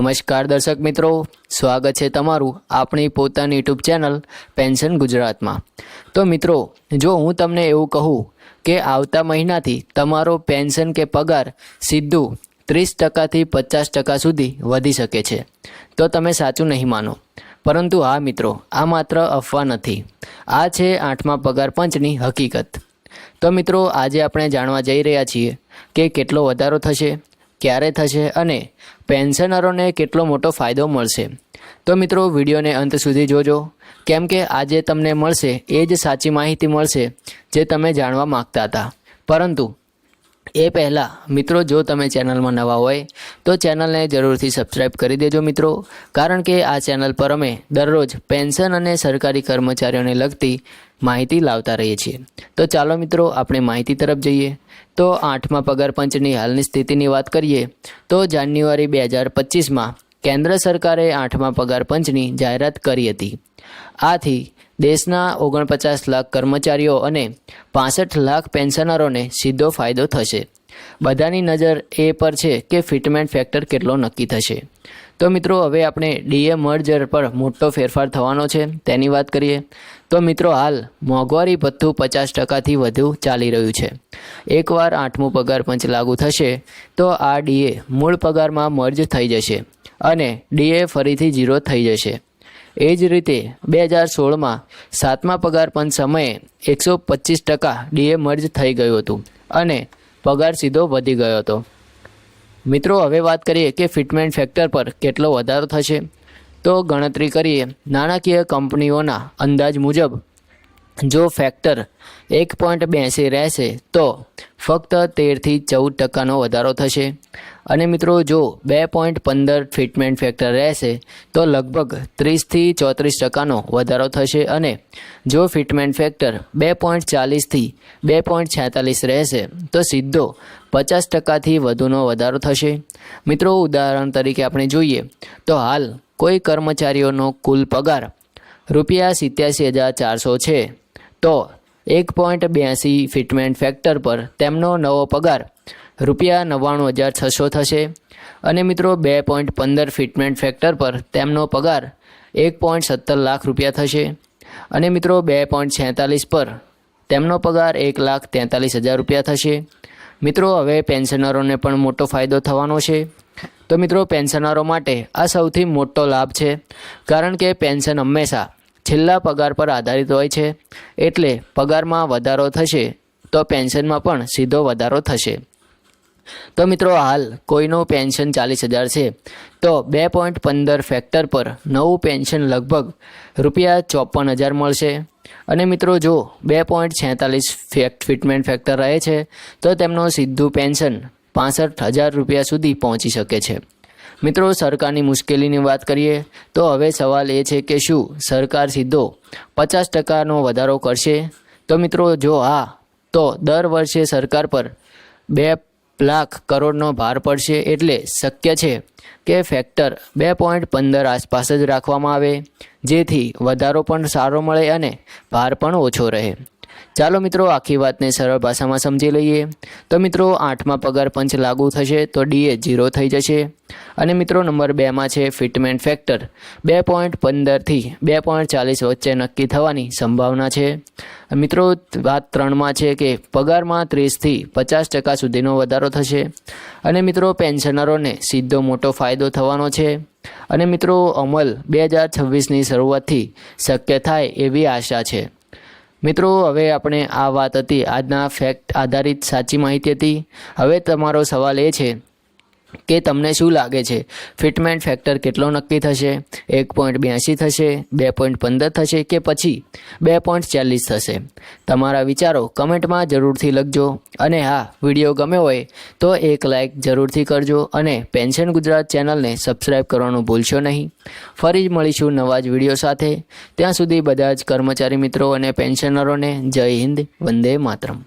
નમસ્કાર દર્શક મિત્રો, સ્વાગત છે તમારું આપણી પોતાની યુટ્યુબ ચેનલ પેન્શન ગુજરાતમાં. તો મિત્રો, જો હું તમને એવું કહું કે આવતા મહિનાથી તમારો પેન્શન કે પગાર સીધું ત્રીસ ટકાથી પચાસ ટકા સુધી વધી શકે છે. તો તમે સાચું નહીં માનો. પરંતુ હા મિત્રો, આ માત્ર અફવા નથી. આ છે આઠમા પગાર પંચની હકીકત. તો મિત્રો, આજે આપણે જાણવા જઈ રહ્યા છીએ કે કેટલો વધારો થશે? ક્યારે થશે અને પેન્શનરોને કેટલો મોટો ફાયદો મળશે? તો મિત્રો, વિડીયોને અંત સુધી જોજો. કેમ કે આજે તમને મળશે એ જ સાચી માહિતી મળશે જે તમે જાણવા માગતા હતા. પરંતુ એ પહેલાં, મિત્રો, જો તમે ચેનલમાં નવા હોય, તો ચેનલને જરૂરથી સબસ્ક્રાઈબ કરી દેજો, મિત્રો. કારણ કે આ ચેનલ પર અમે દરરોજ પેન્શન અને સરકારી કર્મચારીઓને લગતી માહિતી લાવતા રહીએ છીએ. તો ચાલો, મિત્રો, આપણે માહિતી તરફ જઈએ. તો આઠમા પગાર પંચની હાલની સ્થિતિની વાત કરીએ, તો જાન્યુઆરી બે હજાર પચીસમાં કેન્દ્ર સરકારે આઠમા પગાર પંચની જાહેરાત કરી હતી. આથી દેશના ઓગણપચાસ લાખ કર્મચારીઓ અને પાસઠ લાખ પેન્શનરોને સીધો ફાયદો થશે. બધાની નજર એ પર છે કે ફિટમેન્ટ ફેક્ટર કેટલો નક્કી થશે. તો મિત્રો, હવે આપણે ડીએ મર્જર પર મોટો ફેરફાર થવાનો છે, તેની વાત કરીએ. તો મિત્રો, હાલ મોંઘવારી ભથ્થું પચાસ ટકાથી વધુ ચાલી રહ્યું છે. એકવાર આઠમું પગાર પંચ લાગુ થશે, તો આ ડીએ મૂળ પગારમાં મર્જ થઈ જશે અને ડીએ ફરીથી ઝીરો થઈ જશે. એ જ રીતે બે હજાર સોળમાં સાતમા પગાર પંચ સમયે એકસો પચીસ ટકા ડીએ મર્જ થઈ ગયું હતું અને પગાર સીધો વધી ગયો હતો. મિત્રો, હવે વાત કરીએ કે ફિટમેન્ટ ફેક્ટર પર કેટલો વધારો થશે. તો ગણતરી કરીએ નાણાકીય કંપનીઓના અંદાજ મુજબ જો ફેક્ટર એક પોઈન્ટ બ્યાસી રહેશે, તો ફક્ત તેરથી ચૌદ ટકાનો વધારો થશે. અને મિત્રો, જો બે પોઈન્ટ પંદર ફિટમેન્ટ ફેક્ટર રહેશે, તો લગભગ ત્રીસથી ચોત્રીસ ટકાનો વધારો થશે. અને જો ફિટમેન્ટ ફેક્ટર બે પોઈન્ટ ચાલીસથી બે પોઈન્ટ છેતાલીસ રહેશે, તો સીધો પચાસ ટકાથી વધુનો વધારો થશે. મિત્રો, ઉદાહરણ તરીકે આપણે જોઈએ, તો હાલ કોઈ કર્મચારીઓનો કુલ પગાર રૂપિયા સિત્યાસી હજાર ચારસો છે. તો એક પોઈન્ટ બ્યાસી ફિટમેન્ટ ફેક્ટર પર તેમનો નવો પગાર રૂપિયા નવ્વાણું હજાર છસો થશે. અને મિત્રો બે પોઈન્ટ પંદર ફિટમેન્ટ ફેક્ટર પર તેમનો પગાર એક પોઈન્ટ સત્તર લાખ રૂપિયા થશે. અને મિત્રો બે પોઈન્ટ છેતાલીસ પર તેમનો પગાર એક લાખ તેતાલીસ હજાર રૂપિયા થશે. મિત્રો, હવે પેન્શનરોને પણ મોટો ફાયદો થવાનો છે. તો મિત્રો, પેન્શનરો માટે આ સૌથી મોટો લાભ છે. કારણ કે પેન્શન હંમેશા છેલ્લા પગાર પર આધારિત હોય છે. એટલે પગારમાં વધારો થશે, તો પેન્શનમાં પણ સીધો વધારો થશે. તો મિત્રો હાલ કોઈનું પેન્શન ચાલીસ હજાર છે, તો બે પોઈન્ટ પંદર ફેક્ટર પર નવું પેન્શન લગભગ રૂપિયા ચોપન હજાર મળશે. અને મિત્રો જો બે પોઈન્ટ છેતાલીસ ફેક્ટ, ફિટમેન્ટ ફેક્ટર રહે છે, તો તેમનું સીધું પેન્શન પાસઠ હજાર રૂપિયા સુધી પહોંચી શકે છે. મિત્રો, સરકારની મુશ્કેલીની વાત કરીએ તો હવે સવાલ એ છે કે શું સરકાર સીધો પચાસ ટકાનો વધારો કરશે? તો મિત્રો, જો હા, તો દર વર્ષે સરકાર પર બે લાખ કરોડનો ભાર પડશે એટલે શક્ય છે કે ફેક્ટર બે પોઈન્ટ પંદર આસપાસ જ રાખવામાં આવે, જેથી વધારો પણ સારો મળે અને ભાર પણ ઓછો રહે. ચાલો મિત્રો, આખી વાતને સરળ ભાષામાં સમજી લઈએ. તો મિત્રો, આઠમાં પગાર પંચ લાગુ થશે તો ડીએ ઝીરો થઈ જશે. અને મિત્રો, નંબર બેમાં છે ફિટમેન્ટ ફેક્ટર બે પોઈન્ટ પંદરથી બે પોઈન્ટ ચાલીસ વચ્ચે નક્કી થવાની સંભાવના છે. મિત્રો, વાત ત્રણમાં છે કે પગારમાં ત્રીસથી પચાસ ટકા સુધીનો વધારો થશે. અને મિત્રો, પેન્શનરોને સીધો મોટો ફાયદો થવાનો છે. અને મિત્રો, અમલ બે હજાર છવ્વીસની શરૂઆતથી શક્ય થાય એવી આશા છે. મિત્રો, હવે આપણે આ વાત હતી. આજના ફેક્ટ આધારિત સાચી માહિતી હતી. હવે તમારો સવાલ એ છે કે તમને શું લાગે છે? ફિટમેન્ટ ફેક્ટર કેટલો નક્કી થશે? એક પોઈન્ટ બ્યાસી થશે, બે પોઈન્ટ પંદર થશે કે પછી? બે પોઈન્ટ ચાલીસ થશે. તમારા વિચારો કમેન્ટમાં જરૂરથી લખજો. અને હા, વીડિયો ગમ્યો હોય તો એક લાઇક જરૂરથી કરજો અને પેન્શન ગુજરાત ચેનલને સબસ્ક્રાઈબ કરવાનું ભૂલશો નહીં. ફરી જ મળીશું નવા જ વીડિયો સાથે. ત્યાં સુધી બધા જ કર્મચારી મિત્રો અને પેન્શનરોને જય હિન્દ, વંદે માતરમ.